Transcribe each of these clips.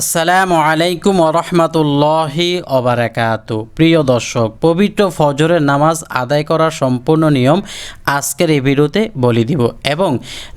আসসালামু আলাইকুম রহমতুল্লাহি অবরাকাত প্রিয় দর্শক, পবিত্র ফজরের নামাজ আদায় করার সম্পূর্ণ নিয়ম আজকের এই ভিডিওতে বলে দিব এবং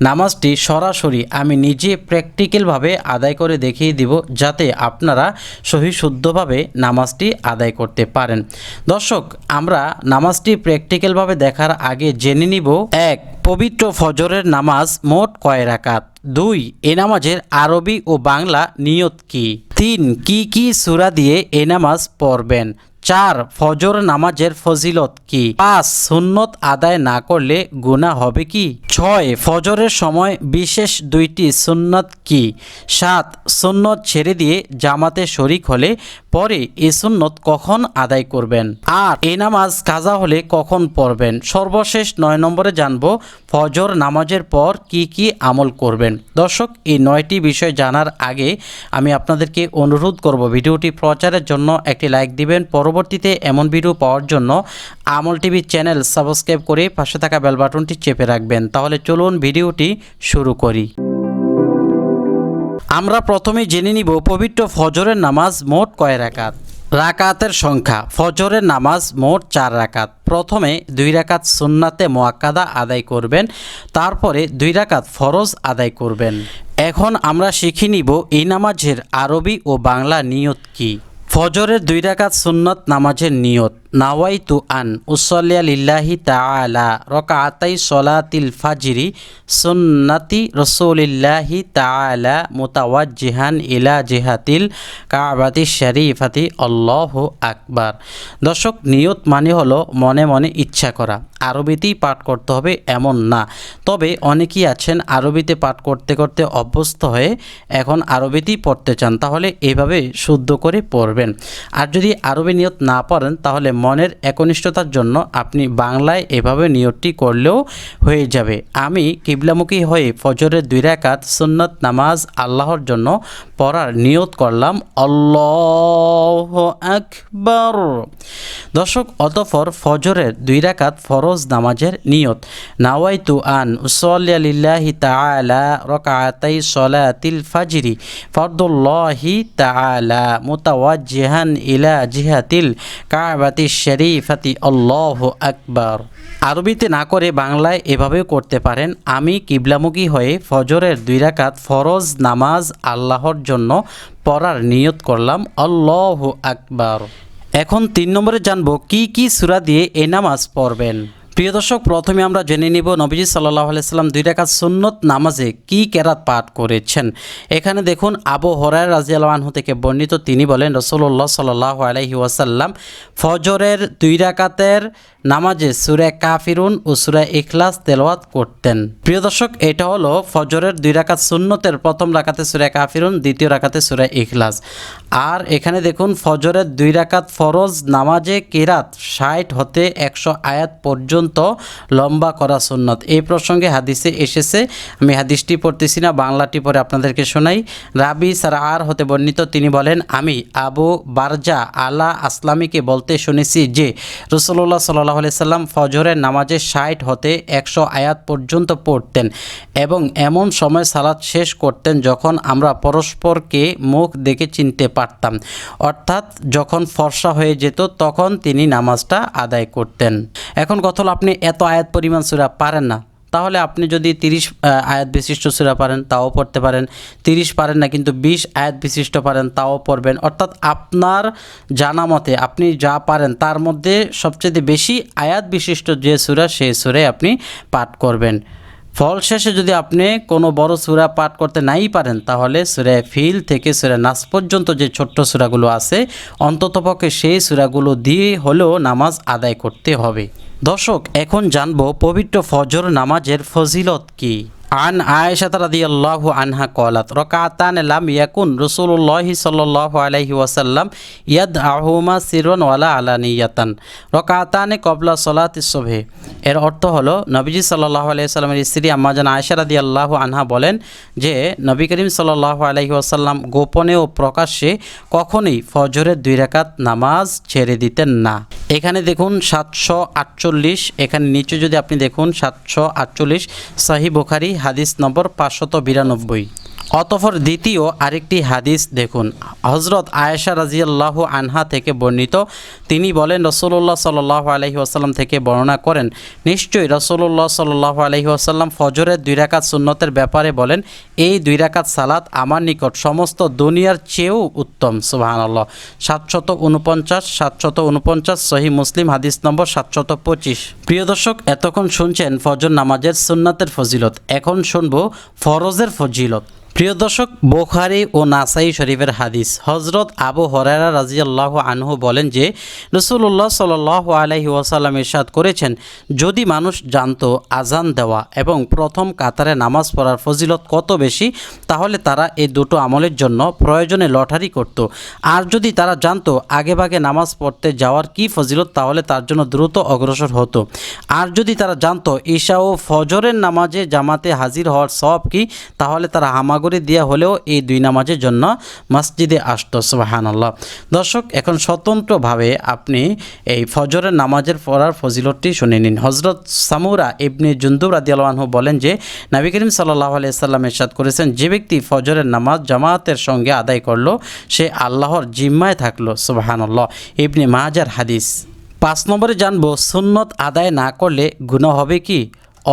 নামাজটি সরাসরি আমি নিজে প্র্যাকটিক্যালভাবে আদায় করে দেখিয়ে দিব যাতে আপনারা সহি শুদ্ধভাবে নামাজটি আদায় করতে পারেন। দর্শক, আমরা নামাজটি প্র্যাকটিক্যালভাবে দেখার আগে জেনে নিব, এক, পবিত্র ফজরের নামাজ মোট কয় রাকাত? দুই, এ নামাজের আরবি ও বাংলা নিয়ত কি? তিন, কি কি সুরা দিয়ে এ নামাজ পড়বেন? চার, ফজর নামাজের ফজিলত কি? পাঁচ, সুন্নত আদায় না করলে গুনাহ হবে কি? ছয়, ফজরের সময় বিশেষ দুইটি সুন্নত কি? সাত, সুন্নত ছেড়ে দিয়ে জামাতে শরিক হলে পরে এ সুন্নত কখন আদায় করবেন? আর এ নামাজ কাজা হলে কখন পড়বেন? সর্বশেষ নয় নম্বরে জানব, ফজর নামাজের পর কি কি আমল করবেন? দর্শক, এই নয়টি বিষয় জানার আগে আমি আপনাদেরকে অনুরোধ করব, ভিডিওটি প্রচারের জন্য একটি লাইক দিবেন। পরবর্তীতে এমন ভিডিও পাওয়ার জন্য আমল টিভি চ্যানেল সাবস্ক্রাইব করে পাশে থাকা বেল বাটনটি চেপে রাখবেন। তাহলে চলুন ভিডিওটি শুরু করি। আমরা প্রথমে জেনে নিব পবিত্র ফজরের নামাজ মোট কয় রাকাত। রাকাতের সংখ্যা, ফজরের নামাজ মোট চার রাকাত। প্রথমে দুই রাকাত সুন্নাতে মোয়াক্কাদা আদায় করবেন, তারপরে দুই রাকাত ফরজ আদায় করবেন। এখন আমরা শিখে নিব এই নামাজের আরবি ও বাংলা নিয়ত কি। ফজরের দুই রাকাত সুন্নত নামাজের নিয়ত। নাওয়াইতু আন উসল্লিয়া লিল্লাহি তাআলা রকাআতাই সলাতিল ফাজরি সুন্নাতি রসুলিল্লাহি তাআলা মুতাওয়াজ্জিহান ইলা জিহাতিল কাবাতি শরীফাতি। আল্লাহু আকবার। দর্শক, নিয়ত মানে হলো মনে মনে ইচ্ছা করা। আরবিতেই পাঠ করতে হবে এমন না। তবে অনেকেই আছেন আরবিতে পাঠ করতে করতে অভ্যস্ত হয়ে এখন আরবিতেই পড়তে চান। তাহলে এভাবে শুদ্ধ করে পড়বেন। আর যদি আরবি নিয়ত না পড়েন, তাহলে মনের একনিষ্ঠতার জন্য আপনি বাংলায় এভাবে নিয়তটি করলেও হয়ে যাবে। আমি কিবলামুখী হয়ে ফজরের দুই রাকাত সুন্নত নামাজ আল্লাহর জন্য পড়ার নিয়ত করলাম। আল্লাহ আকবর। দর্শক অতফর ফজরের দুই রাকাত ফরজ নামাজের নিয়ত। নাওয়াইতু আন উসল্লিল্লাহি তাআলা রকাআতাই সলাতিল ফাজরি। ফরদুল্লাহি তাআলা মুতাওয়াজ্জিহান ইলা জিহাতিল কাবাতি শরীফাতি আল্লাহ আকবর। আরবিতে না করে বাংলায় এভাবেও করতে পারেন, আমি কিবলামুখী হয়ে ফজরের দুই রাকাত ফরজ নামাজ আল্লাহর জন্য পড়ার নিয়ত করলাম, আল্লাহ আকবর। এখন তিন নম্বরে জানব কি কি সুরা দিয়ে এ নামাজ পড়বেন। প্রিয় দর্শক, প্রথমে আমরা জেনে নিব নবীজি সাল্লাহ আলাইসাল্লাম দুই রাকাত সুন্নত নামাজে কি কেরাত পাঠ করেছেন। এখানে দেখুন, আবু হরায় রাজি আলহানহু থেকে বর্ণিত তিনি বলেন রসুল্লাহ সাল্লাহ আলহি ওয়াসাল্লাম ফজরের দুই রাকাতের নামাজে সুরে কাফিরুন ও সুরে ইখলাস তেলাওয়াত করতেন। প্রিয় দর্শক, এটা হলো ফজরের দুই রাকাত সুন্নতের প্রথম রাকাতে সুরে কাফিরুন, দ্বিতীয় রাকাতে সুরে ইখলাস। আর এখানে দেখুন, ফজরের দুই রাকাত ফরজ, নামাজে কেরাত ষাট হতে একশো আয়াত পর্যন্ত লম্বা করা সুন্নত। এই প্রসঙ্গে হাদিসে এসেছে, আমি হাদিসটি পড়তেছি না, বাংলাটি পরে আপনাদেরকে শোনাই। রাবি সারা আর হতে বর্ণিত, তিনি বলেন, আমি আবু বারজা আলা আসলামীকে বলতে শুনেছি যে রসুল্লাহ সাল্লাহ সাল্লাম ফজরের নামাজে ষাট হতে একশো আয়াত পর্যন্ত পড়তেন এবং এমন সময় সালাদ শেষ করতেন যখন আমরা পরস্পরকে মুখ দেখে চিনতে পারতাম। অর্থাৎ যখন ফর্সা হয়ে যেত তখন তিনি নামাজটা আদায় করতেন। এখন কথল আপনি এত আয়াত পরিমাণ সুরা পারেন না। তাহলে আপনি যদি তিরিশ আয়াত বিশিষ্ট সুরা পারেন, তাও পড়তে পারেন। তিরিশ পারেন না, কিন্তু বিশ আয়াত বিশিষ্ট পারেন, তাও পড়বেন। অর্থাৎ আপনার জানা মতে আপনি যা পারেন, তার মধ্যে সবচেয়ে বেশি আয়াত বিশিষ্ট যে সুরা, সেই সুরে আপনি পাঠ করবেন। ফল শেষে যদি আপনি কোনো বড় সুরা পাঠ করতে নাই পারেন, তাহলে সুরে ফিল থেকে সুরে নাস পর্যন্ত যে ছোট্ট সুরাগুলো আছে, অন্ততপক্ষে সেই সুরাগুলো দিয়ে হলেও নামাজ আদায় করতে হবে। দর্শক এখন জানব পবিত্র ফজর নামাজের ফজিলত কি। আন আয়েশা রাদিয়াল্লাহু আনহা কলাত, রকাতান লাম ইয়াকুন রসুল্লাহি সাল্লাল্লাহু আলাইহি ওয়াসাল্লাম ইয়াদ আহুমা সিরন ওয়ালা আলানিয়াতান। রকাতানে কবলা সলাত সোভে এর অর্থ হলো, নবীজি সাল্লাল্লাহু আলাইহি সাল্লামের স্ত্রী আম্মাজান আয়েশা রাদিয়াল্লাহু আনহা বলেন যে, নবী করিম সাল্লাল্লাহু আলাইহি ওয়াসাল্লাম গোপনে ও প্রকাশ্যে কখনোই ফজরের দুই রাকাত নামাজ ছেড়ে দিতেন না। এখানে দেখুন সাতশো আটচল্লিশ, এখানে নিচে যদি আপনি দেখুন সাতশো আটচল্লিশ সাহি বুখারি হাদিস নম্বর পাঁচশত বিরানব্বই। অতফর দ্বিতীয় আরেকটি হাদিস দেখুন। হজরত আয়েশা রাজিয়াল্লাহু আনহা থেকে বর্ণিত। তিনি বলেন রসুল্লাহ সাল্লাহ আলহি আসাল্লাম থেকে বর্ণনা করেন, নিশ্চয়ই রসুল্লাহ সাল্লাহ আলহি আসাল্লাম ফজরের দুই রাকাত সুন্নতের ব্যাপারে বলেন, এই দুই রাকাত সালাত আমার নিকট সমস্ত দুনিয়ার চেয়েও উত্তম। সুবাহান আল্লাহ সাতশত উনপঞ্চাশ সাতশত উনপঞ্চাশ সহি মুসলিম হাদিস নম্বর সাতশত পঁচিশ। প্রিয় দর্শক, এতক্ষণ শুনছেন ফজর নামাজের সুন্নাতের ফজিলত। এখন শুনব ফরজের ফজিলত। প্রিয় দর্শক, বোখারি ও নাসাই শরীফের হাদিস। হজরত আবু হরারা রাজিয়াল্লাহ আনহু বলেন যে রসুল্লাহ সাল আলহি ওয়াসাল্লাম ইরশাদ করেছেন, যদি মানুষ জানত আজান দেওয়া এবং প্রথম কাতারে নামাজ পড়ার ফজিলত কত বেশি, তাহলে তারা এই দুটো আমলের জন্য প্রয়োজনে লটারি করত। আর যদি তারা জানতো আগেভাগে নামাজ পড়তে যাওয়ার কি ফজিলত, তাহলে তার জন্য দ্রুত অগ্রসর হতো। আর যদি তারা জানতো ঈশা ও ফজরের নামাজে জামাতে হাজির হওয়ার সব কি, তাহলে তারা হামাগুড়ি দেওয়া হলেও এই দুই নামাজের জন্য মসজিদে আসতো, সুবাহানাল্লাহ। দর্শক, এখন স্বতন্ত্রভাবে আপনি এই ফজরের নামাজের পড়ার ফজিলতটি শুনে নিন। হজরত সামুরা ইবনে জুন্দুব রাদিয়ালহু বলেন যে, নবী করিম সাল্লাহ আলাইসাল্লাম এরশাদ করেছেন, যে ব্যক্তি ফজরের নামাজ জামাতের সঙ্গে আদায় করল, সে আল্লাহর জিম্মায় থাকল, সুবাহানাল্লাহ। ইবনে মাহাজার হাদিস। পাঁচ নম্বরে জানব, সুন্নত আদায় না করলে গুণ হবে কি?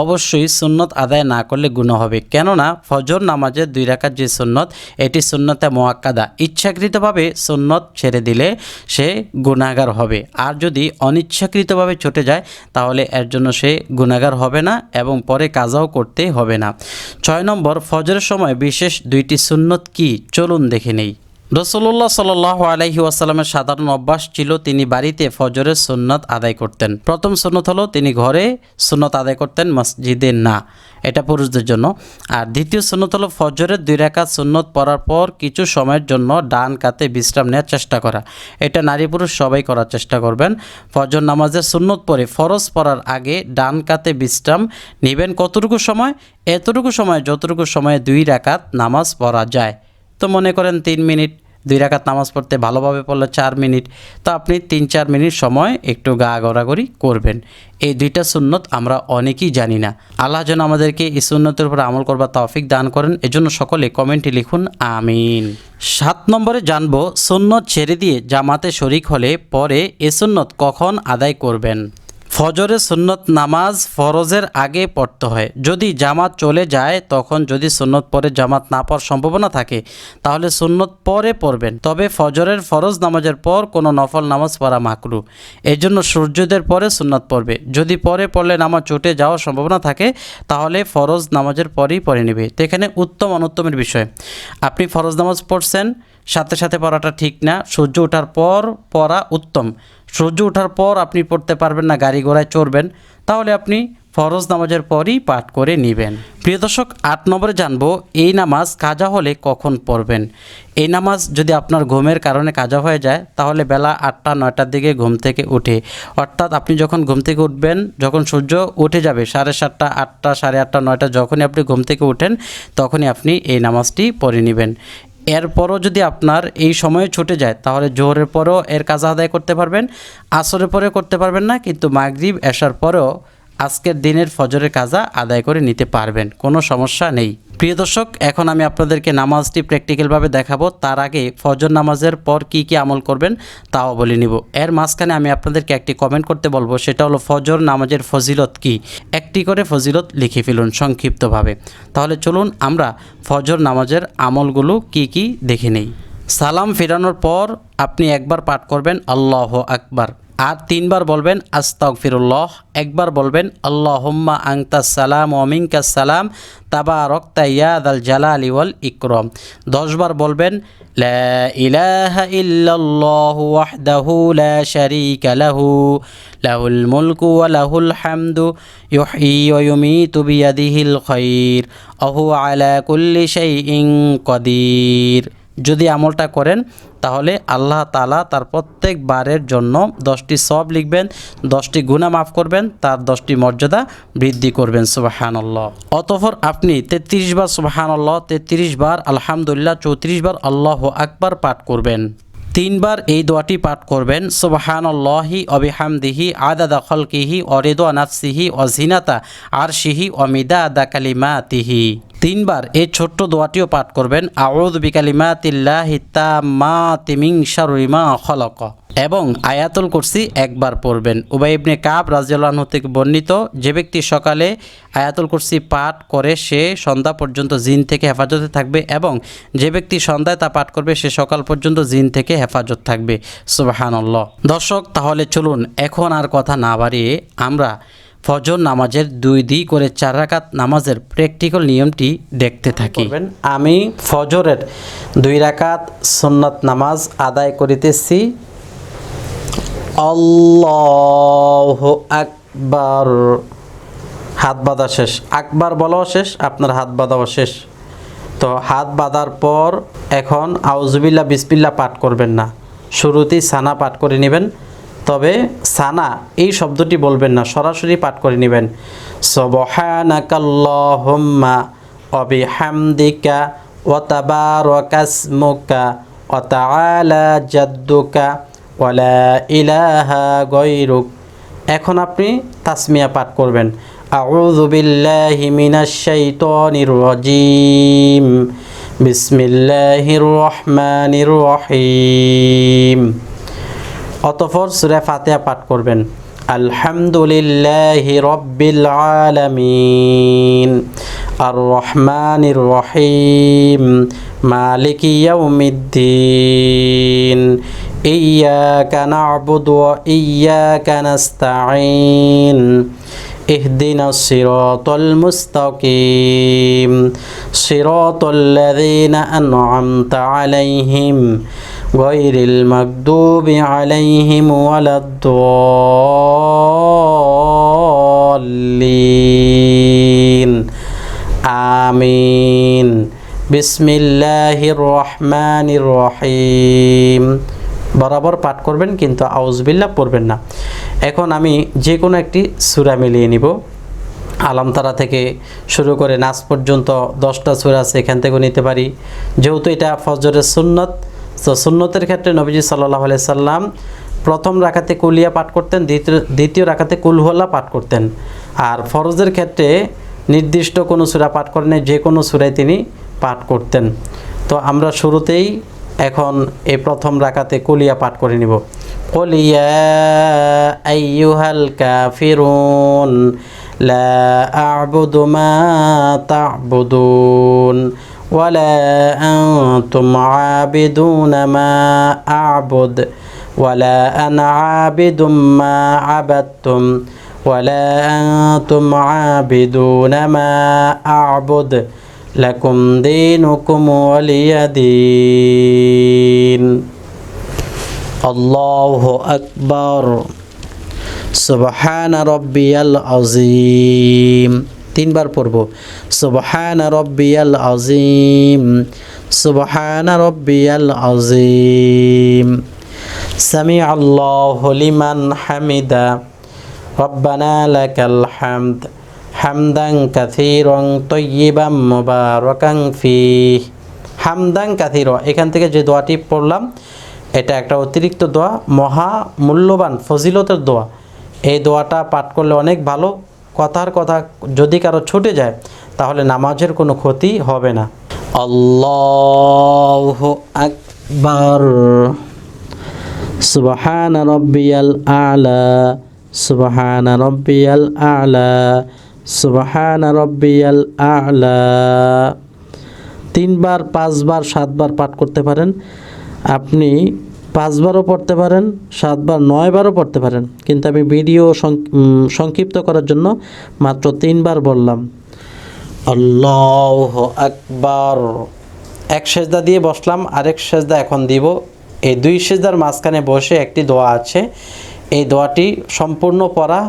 অবশ্যই সুন্নত আদায় না করলে গুণ হবে। কেননা ফজর নামাজের দুই রাকাত যে সুন্নত, এটি সুন্নতে মোয়াক্কাদা ইচ্ছাকৃতভাবে সুন্নত ছেড়ে দিলে সে গুণাগার হবে। আর যদি অনিচ্ছাকৃতভাবে ছুটে যায়, তাহলে এর জন্য সে গুণাগার হবে না এবং পরে কাজাও করতে হবে না। ছয় নম্বর, ফজরের সময় বিশেষ দুইটি সুন্নত কি? চলুন দেখে নেই। রসল্লাহ সাল আলহি ওয়াসাল্লামের সাধারণ অভ্যাস ছিল তিনি বাড়িতে ফজরের সুন্নত আদায় করতেন। প্রথম সুন্নত হলো তিনি ঘরে সুন্নত আদায় করতেন মসজিদে না। এটা পুরুষদের জন্য। আর দ্বিতীয় সুন্নত হলো ফজরের দুই রেখা সুন্নত পড়ার পর কিছু সময়ের জন্য ডান কাতে বিশ্রাম নেওয়ার চেষ্টা করা। এটা নারী পুরুষ সবাই করার চেষ্টা করবেন। ফজর নামাজের সুন্নত পরে ফরজ পড়ার আগে ডান কাতে বিশ্রাম নেবেন কতটুকু সময়? এতটুকু সময় যতটুকু সময়ে দুই রাকাত নামাজ পড়া যায়। তো মনে করেন তিন মিনিট দুই রাকাত নামাজ পড়তে ভালোভাবে পড়লে চার মিনিট। তো আপনি তিন চার মিনিট সময় একটু গা গড়াগড়ি করবেন। এই দুইটা সুন্নত আমরা অনেকেই জানি না। আল্লাহ যেন আমাদেরকে এই সুন্নতের উপর আমল করবার তৌফিক দান করেন। এজন্য সকলে কমেন্টে লিখুন, আমিন। সাত নম্বরে জানব, সুন্নত ছেড়ে দিয়ে জামাতে শরিক হলে পরে এ সুন্নত কখন আদায় করবেন? ফজরের সুন্নত নামাজ ফরজের আগে পড়তে হয়। যদি জামাত চলে যায়, তখন যদি সুন্নত পরে জামাত না পড়ার সম্ভাবনা থাকে, তাহলে সুন্নত পরে পড়বেন। তবে ফজরের ফরজ নামাজের পর কোনো নফল নামাজ পড়া মাকরু। এই জন্য সূর্যোদয়ের পরে সুন্নত পড়বে। যদি পরে পড়লে নামাজ চটে যাওয়ার সম্ভাবনা থাকে, তাহলে ফরজ নামাজের পরেই পড়ে নেবে। তো এখানে উত্তম অনুত্তমের বিষয়। আপনি ফরজ নামাজ পড়ছেন, সাথে সাথে পড়াটা ঠিক না, সূর্য ওঠার পর পড়া উত্তম। সূর্য ওঠার পর আপনি পড়তে পারবেন না, গাড়ি ঘোড়ায় চড়বেন, তাহলে আপনি ফরজ নামাজের পরই পাঠ করে নেবেন। প্রিয় দর্শক, আট নম্বরে জানব, এই নামাজ কাজা হলে কখন পড়বেন? এই নামাজ যদি আপনার ঘুমের কারণে কাজা হয়ে যায়, তাহলে বেলা আটটা, নয়টার দিকে ঘুম থেকে উঠে। অর্থাৎ আপনি যখন ঘুম থেকে উঠবেন, যখন সূর্য উঠে যাবে সাড়ে সাতটা, আটটা, সাড়ে আটটা, নয়টা, যখনই আপনি ঘুম থেকে উঠেন, তখনই আপনি এই নামাজটি পড়ে নেবেন। এরপরও যদি আপনার এই সময়ে ছুটে যায়, তাহলে জোহরের পরেও এর কাজ আদায় করতে পারবেন, আসরের পরে করতে পারবেন না, কিন্তু মাগরিব আসার পরেও আজকের দিনের ফজরের কাজা আদায় করে নিতে পারবেন, কোনো সমস্যা নেই। প্রিয় দর্শক, এখন আমি আপনাদেরকে নামাজটি প্র্যাকটিক্যালভাবে দেখাবো। তার আগে ফজর নামাজের পর কি কি আমল করবেন তাও বলে নিব। এর মাঝখানে আমি আপনাদেরকে একটি কমেন্ট করতে বলব, সেটা হলো ফজর নামাজের ফজিলত কি? একটি করে ফজিলত লিখে ফেলুন সংক্ষিপ্তভাবে। তাহলে চলুন আমরা ফজর নামাজের আমলগুলো কি কি দেখে নেই। সালাম ফেরানোর পর আপনি একবার পাঠ করবেন, আল্লাহ আকবার। আর তিনবার বলবেন আস্তাক ফিরুল্লাহ একবার বলবেন আল্লাহ হুম্মা আংতাস সালাম ওমিনকা সালাম তাবা রক্তা ইয়াদ আল জালালি ওয়াল ইকরম। দশবার বলবেন ইলাহা ইল্লাল্লাহু ওয়াহদাহু লা শারীকা লাহু, লাহুল মুলকু ওয়া লাহুল হামদু, ইউহয়ি ওয়া ইউমীতু বিয়াদিহিল খায়র আহু আলা কুল্লি শাইইন কদির। যদি আমলটা করেন, তাহলে আল্লাহ তালা তার প্রত্যেক বারের জন্য দশটি সব লিখবেন, দশটি গুণা মাফ করবেন, তার দশটি মর্যাদা বৃদ্ধি করবেন, সুবাহানল্লাহ। অতঃপর আপনি তেত্রিশ বার সুবাহানল্লাহ, তেত্রিশ বার আলহামদুলিল্লাহ, চৌত্রিশ বার আল্লাহ আকবার পাঠ করবেন। তিনবার এই দোয়াটি পাঠ করবেন, সুবহানাল্লাহি অবিহামদিহি আদাদা খলকিহি অরিদা নাফসিহি অজিনাতা আরশিহি অমিদাদা কালিমাতিহি। তিনবার এই ছোট্ট দোয়াটিও পাঠ করবেন আউদ বিকালিমাতিল্লাহি তাম্মাতি মিন শাররি মা খলক। এবং আয়াতুল কুরসি একবার পড়বেন। উবাই ইবনে কাব রাজিউল্লাহ থেকে বর্ণিত, যে ব্যক্তি সকালে আয়াতুল কুরসি পাঠ করে, সে সন্ধ্যা পর্যন্ত জিন থেকে হেফাজতে থাকবে এবং যে ব্যক্তি সন্ধ্যায় তা পাঠ করবে, সে সকাল পর্যন্ত জিন থেকে হেফাজত থাকবে। সুবাহানল্লাহ। দর্শক, তাহলে চলুন এখন আর কথা না বাড়িয়ে আমরা ফজর নামাজের দুই দুই করে চার রাকাত নামাজের প্র্যাকটিক্যাল নিয়মটি দেখতে থাকি। আমি ফজরের দুই রাকাত সুন্নত নামাজ আদায় করিতেছি। আল্লাহ আকবার। হাত বাঁধা শেষ। আকবার বলাও শেষ, আপনার হাত বাঁধাও শেষ। তো হাত বাঁধার পর এখন আউজবিল্লা বিসপিল্লা পাঠ করবেন না। শুরুতেই সানা পাঠ করে নেবেন। তবে সানা, এই শব্দটি বলবেন না, সরাসরি পাঠ করে নেবেন। সবহানাকাল্লাহুম্মা অবিহামদিকা ওয়াতাবারাকাসমুকা ওয়াতাআলা জাদ্দুকা ওয়ালা ইলাহা গৈরুক এখন আপনি তাসমিয়া পাঠ করবেন। আউযু বিল্লাহি মিনাশ শাইতানির রাজিম। বিসমিল্লাহির রহমানির রহিম। অতঃপর সূরা ফাতিহা পাঠ করবেন আলহামদুলিল্লাহি রব্বিল আলামিন আর রহমানির রহিম মালিক ইয়াউমিদ্দিন إياك نعبد وإياك نستعين اهدنا الصراط المستقيم صراط الذين أنعمت عليهم غير المكذوب عليهم ولا الضالين آمين بسم الله الرحمن الرحيم বরাবর পাঠ করবেন কিন্তু আউজবিল্লা পড়বেন না এখন আমি যে কোনো একটি সুরা মিলিয়ে নিব আলামতারা থেকে শুরু করে নাচ পর্যন্ত দশটা সুরা আছে এখান থেকেও নিতে পারি যেহেতু এটা ফজরের সুন্নত তো সুন্নতের ক্ষেত্রে নবীজি সাল্লাহ সাল্লাম প্রথম রাখাতে কুলিয়া পাঠ করতেন, দ্বিতীয় দ্বিতীয় রাখাতে কুলহল্লা পাঠ করতেন। আর ফরজের ক্ষেত্রে নির্দিষ্ট কোনো সুরা পাঠ করেন যে কোনো সুরায় তিনি পাঠ করতেন। তো আমরা শুরুতেই এখন এই প্রথম রাকাতে কলিয়া পাঠ করে নিব। কলিয়া লা ولا أنتم عابدون ما أعبد ولا أنا عابد ما عبدتم ولا أنتم عابدون ما أعبد لكم دينكم ولي دين. الله أكبر. سبحان ربي العظيم. তিনবার পড়ব। সুবহান রব্বিয়াল আজিম সুবহান রব্বিয়াল আজিম সামি আল্লাহ লিমান হামিদা, রব্বানা লাকাল হামদ হামদাং কাথিরং তৈবাম মুবারকাং ফি হামদাং কাথির এখান থেকে যে দোয়াটি পড়লাম, এটা একটা অতিরিক্ত দোয়া, মহা মূল্যবান, ফজিলতের দোয়া। এই দোয়াটা পাঠ করলে অনেক ভালো কথার কথা যদি কারও ছুটে যায়, তাহলে নামাজের কোনো ক্ষতি হবে না। আল্লাহ আকবার। সুবহান রব্বিয়াল আলা, সুবহান রব্বিয়াল আলা, সুবহান রব্বিয়াল আলা। তিনবার, পাঁচবার, সাতবার পাঠ করতে পারেন। আপনি পাঁচবারও পড়তে পারেন, সাতবার, নয়বারও পড়তে পারেন। কিন্তু আমি ভিডিও সংক্ষিপ্ত করার জন্য মাত্র তিনবার বললাম। আল্লাহ আকবার। এক সেজদা দিয়ে বসলাম, আরেক সেজদা এখন দিব। এই দুই সেজদার মাঝখানে বসে একটি দোয়া আছে। এই দোয়াটি সম্পূর্ণ পড়া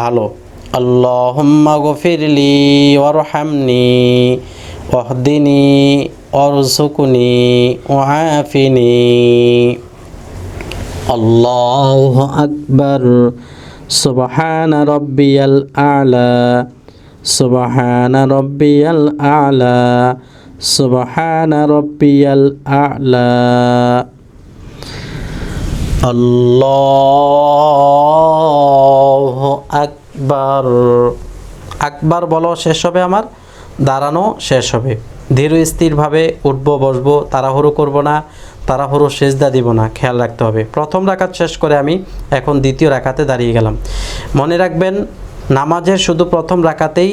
ভালো। আল্লাহুম্মা গফিরলি ওয়ারহামনি ওয়াহদিনি ওয়ারজুকনি ওয়াফিনি আল্লাহু আকবার। সুবহান রব্বিয়াল আলা। সুবহান রব্বিয়াল আলা। সুবহান রব্বিয়াল আলা। আল্লাহ আকবার। আকবার বলো, শেষ হবে আমার? দাঁড়ানো, শেষ হবে। ধীর স্থিরভাবে উঠবো, বসবো, তাড়াহুড়ো করব না। তাড়াহুড়ো সেজদা দিব না, খেয়াল রাখতে হবে। প্রথম রাকাত শেষ করে আমি এখন দ্বিতীয় রাকাতে দাঁড়িয়ে গেলাম। মনে রাখবেন, নামাজের শুধু প্রথম রাকাতেই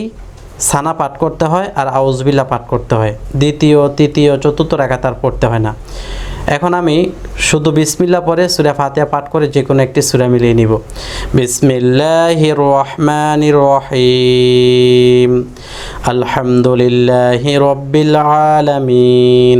সানা পাঠ করতে হয় আর আউজবিল্লা পাঠ করতে হয়। দ্বিতীয়, তৃতীয়, চতুর্থ রাকাত আর পড়তে হয় না। এখন আমি শুধু বিসমিল্লা পরে সুরা ফাতিহা পাঠ করে যে কোনো একটি সুরা মিলিয়ে নিব। বিসমিল্লাহ রহমান রহিম। আলহামদুলিল্লাহ রব্বিল আলামিন।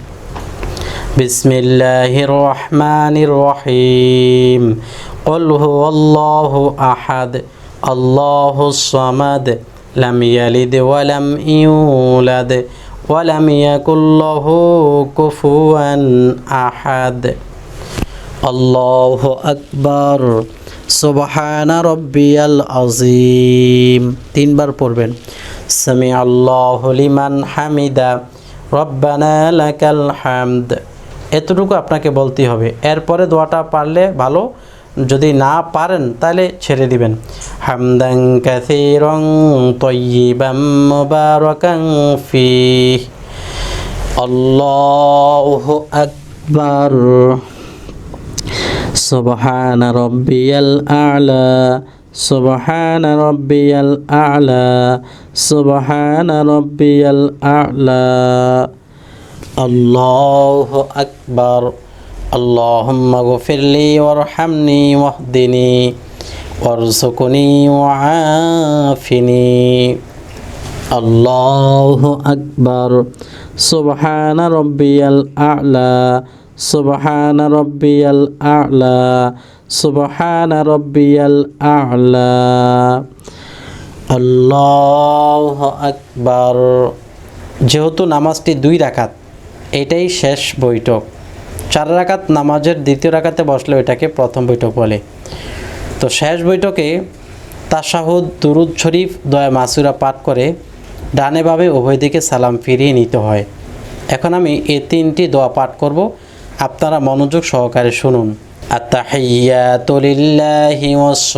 بسم الله الرحمن الرحيم قل هو الله أحد الله الصمد لم يلد ولم يولد ولم يكن له كفوا أحد الله أكبر সুবহান রব্বিয়াল আজিম তিনবার পড়বেন সামি আল্লাহ লিমান হামিদা রব্বানা লাকাল হামদ এতটুকু আপনাকে বলতে হবে। এরপরে দোয়াটা পারলে ভালো, যদি না পারেন তাহলে ছেড়ে দিবেন। হামদাং কাসিরং তৈবাম মুবারাকাং ফি আল্লাহু আকবার। সুবহান রাব্বিয়াল আলা। সুবহান রাব্বিয়াল আলা। সুবহান রাব্বিয়াল আলা। الله أكبر اللهم اغفر لي وارحمني واهدني وارزقني وعافني الله أكبر سبحان ربي الأعلى سبحان ربي الأعلى سبحان ربي الأعلى আল্লাহ আকবার যেহেতু নামাজটি দুই রাকাত এটাই শেষ বৈঠক। চার রাকাত নামাজের দ্বিতীয় রাকাতে বসলে ওইটাকে প্রথম বৈঠক বলে। তো শেষ বৈঠকে তাসাহ দুরুদ শরীফ, দয়া মাসুরা পাঠ করে ডানেভাবে উভয় দিকে সালাম ফিরিয়ে নিতে হয়। এখন আমি এ তিনটি দোয়া পাঠ করব। আপনারা মনোযোগ সহকারে শুনুন। আত্মাহিয়াতুলিল্লাহি ওয়াস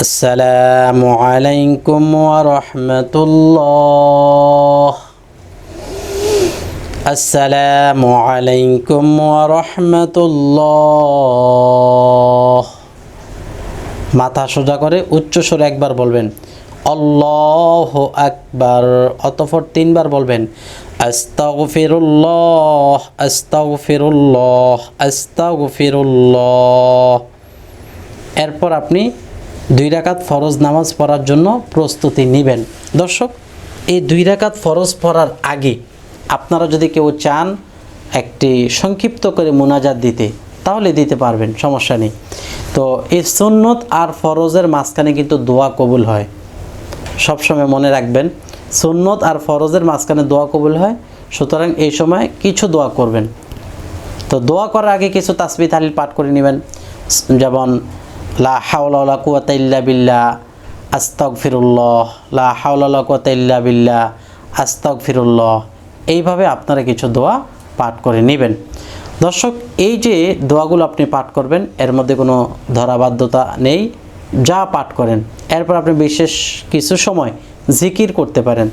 السلام عليكم ورحمة الله السلام عليكم ورحمة الله মাথা সোজা করে উচ্চ স্বরে একবার বলবেন আল্লাহ আকবার অতঃপর তিনবার বলবেন আস্তাগফিরুল্লাহ আস্তাগফিরুল্লাহ আস্তাগফিরুল্লাহ এরপর আপনি দুই রাকাত ফরজ নামাজ পড়ার জন্য প্রস্তুতি নেবেন। দর্শক, এই দুই রাকাত ফরজ পড়ার আগে আপনারা যদি কেউ চান একটি সংক্ষিপ্ত করে মোনাজাত দিতে, তাহলে দিতে পারবেন, সমস্যা নেই। তো এই সুন্নত আর ফরজের মাঝখানে কিন্তু দোয়া কবুল হয়। সবসময় মনে রাখবেন, সুন্নত আর ফরজের মাঝখানে দোয়া কবুল হয়, সুতরাং এই সময় কিছু দোয়া করবেন। তো দোয়া করার আগে কিছু তাসবি তালিল পাঠ করে নেবেন। যেমন লা হাওলা কুয়াতা বিল্লাহ আস্তক ফিরুল্লাহ লা হাওলা কুয়াতা বিল্লাহ আস্তক ফিরুল্লাহ এইভাবে আপনারা কিছু দোয়া পাঠ করে নেবেন। দর্শক, এই যে দোয়াগুলো আপনি পাঠ করবেন, এর মধ্যে কোনো ধরাবাধ্যতা নেই, যা পাঠ করেন। এরপর আপনি বিশেষ কিছু সময় জিকির করতে পারেন।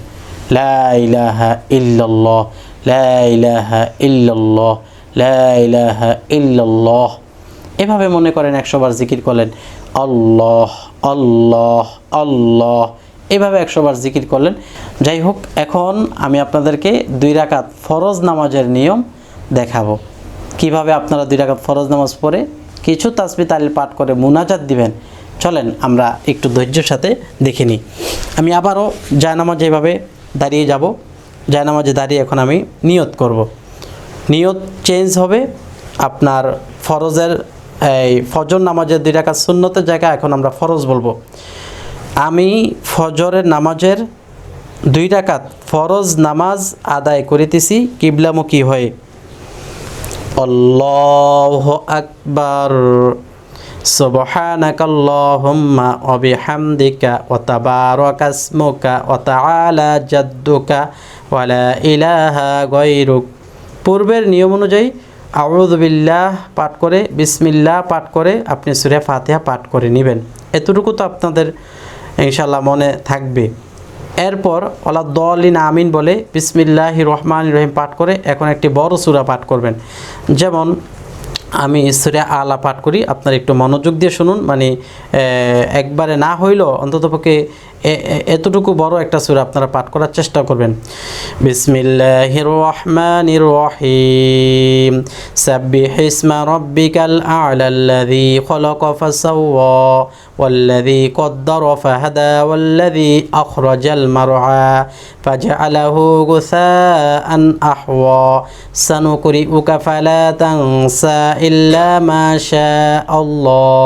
লা ইলাহা ইল্লাল্লাহ, লা ইলাহা ইল্লাল্লাহ, লা ইলাহা ইল্লাল্লাহ। এভাবে মনে করেন একশোবার জিকির করলেন, আল্লাহ আল্লাহ আল্লাহ। এভাবে একশোবার জিকির করলেন। যাই হোক, এখন আমি আপনাদেরকে দুই রাকাত ফরজ নামাজের নিয়ম দেখাবো। কীভাবে আপনারা দুই রাকাত ফরজ নামাজ পড়ে কিছু তাসবি তালিল পাঠ করে মুনাজাত দিবেন, চলেন আমরা একটু ধৈর্যের সাথে দেখে নিই। আমি আবারও জায়নামাজ এভাবে দাঁড়িয়ে যাব। জায়নামাজে দাঁড়িয়ে এখন আমি নিয়ত করব। নিয়ত চেঞ্জ হবে আপনার ফরজের এই ফজর নামাজের দুই রাকাত সুন্নতের জায়গায় এখন আমরা ফরজ বলবো আমি ফজরের নামাজের দুই রাকাত ফরজ নামাজ আদায় করিতেছি কিবলামুখী হয়ে আল্লাহ আকবার سبحانك اللهم وبحمدك وتبارك اسمك وتعالى جدك ولا إله غيرك পূর্বের নিয়ম অনুযায়ী আউযুবিল্লাহ পাঠ করে, বিসমিল্লাহ পাঠ করে আপনি সূরা ফাতিহা পাঠ করে নেবেন। এতটুকু তো আপনাদের ইনশাল্লাহ মনে থাকবে। এরপর ওলা দলিন আমিন বলে বিসমিল্লাহ রহমান রহিম পাঠ করে এখন একটি বড় সূরা পাঠ করবেন। যেমন আমি সুরে আলা পাঠ করি, আপনার একটু মনোযোগ দিয়ে শুনুন মানে একবারে না হইলেও অন্ততপক্ষে এতটুকু বড় একটা সুরা আপনারা পাঠ করার চেষ্টা করবেন বিসমিল্লাহির রহমানির রহিম সাব্বিহ ইসমা রব্বিকাল আ'লা আল্লাযী খলাকা ফাসাওয়া والذي قدر فهدى والذي أخرج المرعى فجعله غثاء أحوى سنقرئك فلا تنسى إلا ما شاء الله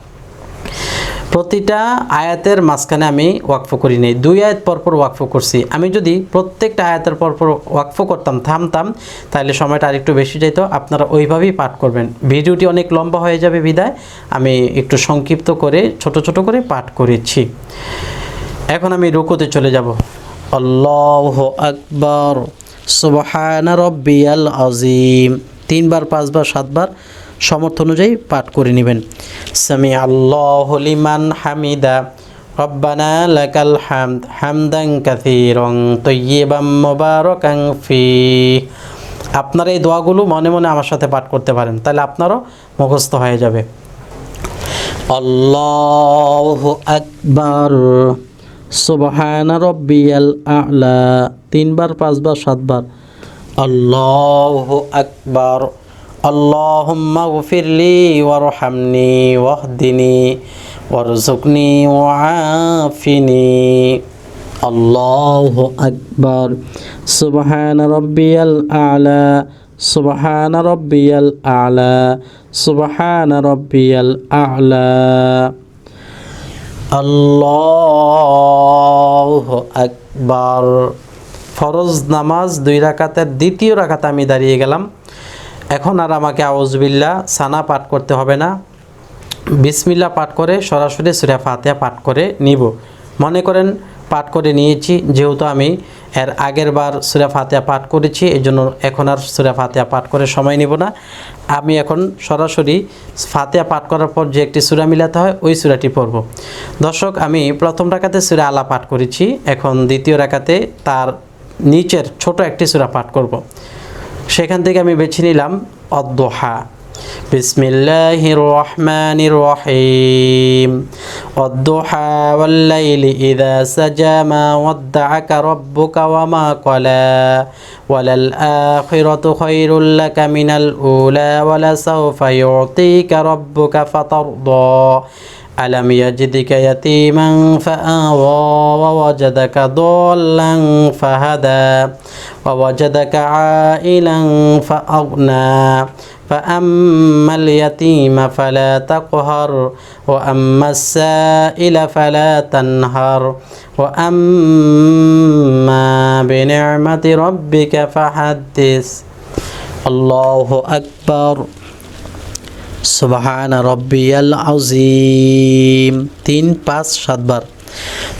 প্রতিটা আয়াতের মাঝখানে আমি ওয়াকফ করি নাই। দুই আয়াত পরপর ওয়াকফ করছি। আমি যদি প্রত্যেকটা আয়াতের পরপর ওয়াকফ করতাম, থামতাম, তাহলে সময়টা আরেকটু বেশি যেত আপনারা ওইভাবেই পাঠ করবেন। ভিডিওটি অনেক লম্বা হয়ে যাবে বিদায়। আমি একটু সংক্ষিপ্ত করে, ছোট ছোট করে পাঠ করেছি। এখন আমি রুকুতে চলে যাব। আল্লাহ আকবর। সুবহান রব্বিয়াল আজিম তিনবার, পাঁচবার, সাতবার। সমর্থ অনুযায়ী পাঠ করে নেবেন। সামি আল্লাহ লিমান হামিদা। রব্বানা লাকাল হামদ হামদান কাসীরন তয়্যিবাম মুবারাকান ফি আপনারা এই দোয়াগুলো মনে মনে আমার সাথে পাঠ করতে পারেন, তাহলে আপনারও মুখস্থ হয়ে যাবে। আল্লাহু আকবার। সুবহান রব্বিয়াল আ'লা। তিনবার, পাঁচবার, সাতবার। আল্লাহু আকবার। আল্লাহুম্মা গফিরলি ওয়ারহামনি ওয়াহদিনি ওয়ারজুকনি ওয়াআফিনি। আল্লাহু আকবার। সুবহান রব্বিয়াল আ'লা, সুবহান রব্বিয়াল আ'লা, সুবহান রব্বিয়াল আ'লা। আল্লাহ আকবার। ফরজ নামাজ দুই রাকাতের দ্বিতীয় রাকাতে আমি দাঁড়িয়ে গেলাম। এখন আর আমাকে আউজবিল্লা সানা পাঠ করতে হবে না। বিসমিল্লা পাঠ করে সরাসরি সুরা ফাতিহা পাঠ করে নিব। মনে করেন পাঠ করে নিয়েছি, যেহেতু আমি এর আগের বার সুরা ফাতিহা পাঠ করেছি এই জন্য এখন আর সুরা ফাতিহা পাঠ করে সময় নিব না। আমি এখন সরাসরি ফাতিহা পাঠ করার পর যে একটি সুরা মিলাতে হয়, ওই সুরাটি পড়ব। দর্শক, আমি প্রথম রাকাতে সুরা আলা পাঠ করেছি, এখন দ্বিতীয় রাকাতে তার নিচের ছোট একটি সুরা পাঠ করব। সেখান থেকে আমি বেছে নিলাম অদ্দোহা বিসমিল্লাহ রহমান রহিম অদ্দোহা ওয়াল্লাইলি ইদা সাজা মা ওয়াদ্দাআকা রব্বুকা ওয়া মা ক্বালা। ওয়ালাল আখিরাতু খায়রুল লাকা মিনাল উলা ওয়ালা সাওফা ইউতিকা রব্বুকা ফাতারদা। ألم يجدك يتيما فآوى ووجدك ضالا فهدى ووجدك عائلا فأغنى فأما اليتيم فلا تقهر وأما السائل فلا تنهر وأما بنعمة ربك فحدث الله أكبر সুবাহান রব্বিয়াল আজিম তিন পাঁচ সাতবার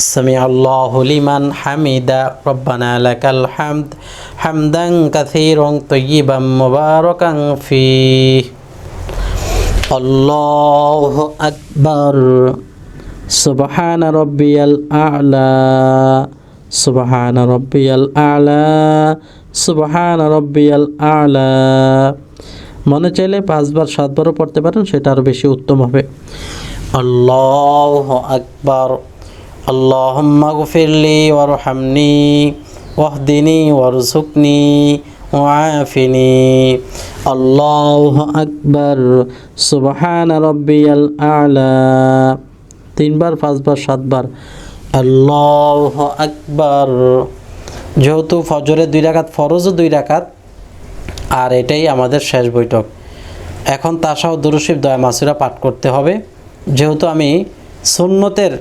সামি আল্লাহ লিমান হামিদা রব্বানা লাকাল হামদ হামদান কাসীরান তাইয়িবান মুবারাকান ফি আল্লাহু আকবার সুবহান রব্বিয়াল আ'লা সুবহান রব্বিয়াল আ'লা সুবহান রব্বিয়াল আ'লা মনে চাইলে পাঁচবার, সাতবারও পড়তে পারেন, সেটা আরও বেশি উত্তম হবে। আল্লাহ আকবার। আল্লাহুম্মা গফিরলি ওয়ারহামনি, ওয়াহদিনি ওয়ারজুকনি ওয়াফিনি আল্লাহ আকবার। সুবহান রব্বিয়াল আলা। তিনবার, পাঁচবার, সাতবার। আল্লাহ আকবার। যেহেতু ফজরে দুই রাকাত, ফরজও দুই রাকাত আর এটাই আমাদের শেষ বৈঠক। এখন তাসাও দুরুশিব দয়া মাসুরা পাঠ করতে হবে। যেহেতু আমি সুন্নতের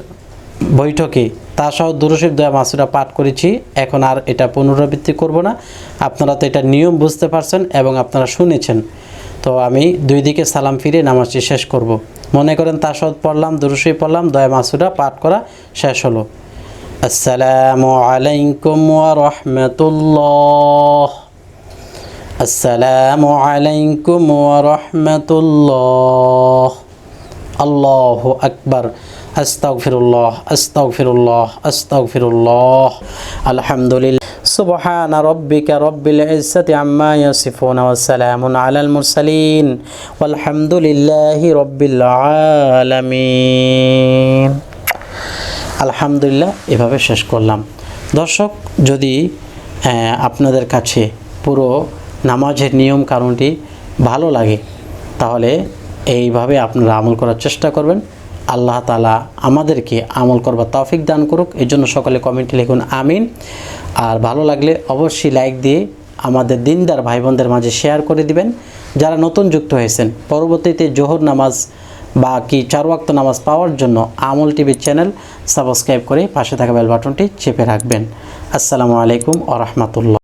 বৈঠকে তাসাও দুরুশিব দয়া মাসুরা পাঠ করেছি, এখন আর এটা পুনরাবৃত্তি করব না। আপনারা তো এটা নিয়ম বুঝতে পারছেন এবং আপনারা শুনেছেন। তো আমি দুই দিকে সালাম ফিরে নামাজটি শেষ করব। মনে করেন তাসাদ পড়লাম, দুরুশিব পড়লাম, দয়া মাসুরা পাঠ করা শেষ হলো। আসসালামু আলাইকুম ওয়া রাহমাতুল্লাহ। আসসালামু আলাইকুম ওরহমতুল্লাহ আল্লাহ আকবর। আস্তাগফিরুল্লাহ আস্তাগফিরুল্লাহ আস্তাগফিরুল্লাহ। আলহামদুলিল্লাহ। সুবহান রব্বিকা রব্বিল ইজ্জাতি আম্মা ইয়াসিফুন ওয়া সালামুন আলাল মুরসালিন। ওয়ালহামদুলিল্লাহি রব্বিল আলামিন। আলহামদুলিল্লাহ, এভাবে শেষ করলাম। দর্শক, যদি আপনাদের কাছে পুরো নামাজের নিয়ম কারণটি ভালো লাগে, তাহলে এইভাবে আপনারা আমল করার চেষ্টা করবেন। আল্লাহ তালা আমাদেরকে আমল করবার তৌফিক দান করুক। এর জন্য সকলে কমেন্টে লিখুন, আমিন। আর ভালো লাগলে অবশ্যই লাইক দিয়ে আমাদের দিনদার ভাই বোনদের মাঝে শেয়ার করে দিবেন। যারা নতুন যুক্ত হয়েছেন, পরবর্তীতে জোহর নামাজ বা কি চার ওয়াক্ত নামাজ পাওয়ার জন্য আমল টিভির চ্যানেল সাবস্ক্রাইব করে পাশে থাকা বেল বাটনটি চেপে রাখবেন। আসসালামু আলাইকুম আ রহমতুল্লাহ।